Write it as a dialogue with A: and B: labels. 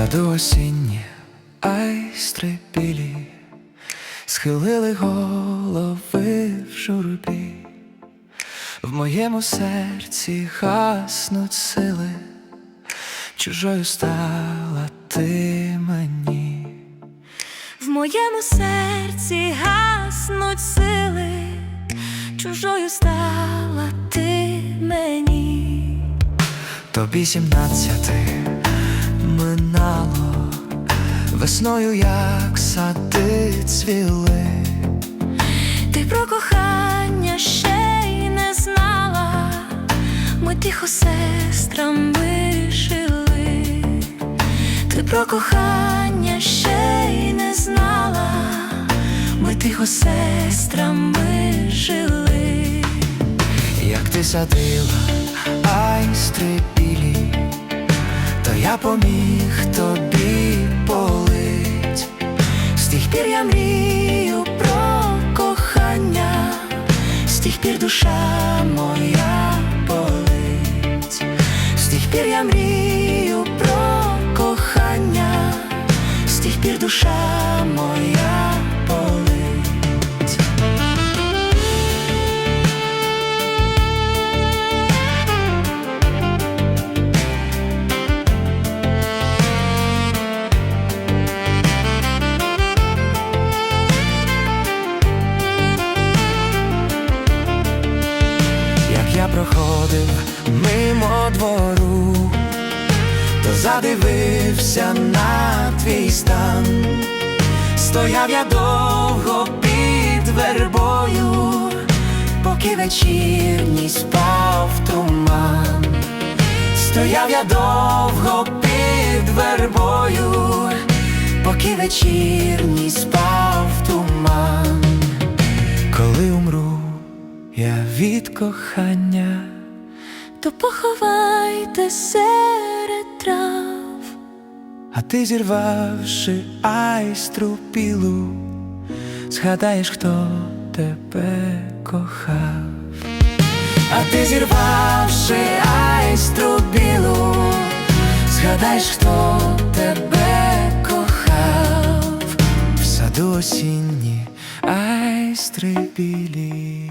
A: саду осінні айстри білі, схилили голови в журбі, в моєму серці гаснуть сили, чужою стала ти мені.
B: В моєму серці гаснуть сили, чужою стала ти мені.
A: Тобі сімнадцяти минало, весною як сади цвіли.
B: Ти про кохання ще й не знала, ми тихо сестрам вишили. Ти про кохання ще й не знала, ми тихо сестрам вишили.
A: Як ти садила айстри білі, то я поміг тобі полить. З тих пір я мрію про кохання, з тих пір душа моя болить, з тих пір я мрію про кохання, з тих пір душа моя проходив мимо двору, то задивився на твій стан, стояв я довго під вербою, поки вечірній спав туман, стояв я довго під вербою, поки вечірній спав від кохання,
B: То поховайте серед трав,
A: а ти зірвавши айстру пілу, згадаєш, хто тебе кохав, а ти зірвавши айстру білу, згадаєш, хто тебе кохав, в саду осінні айстри білі.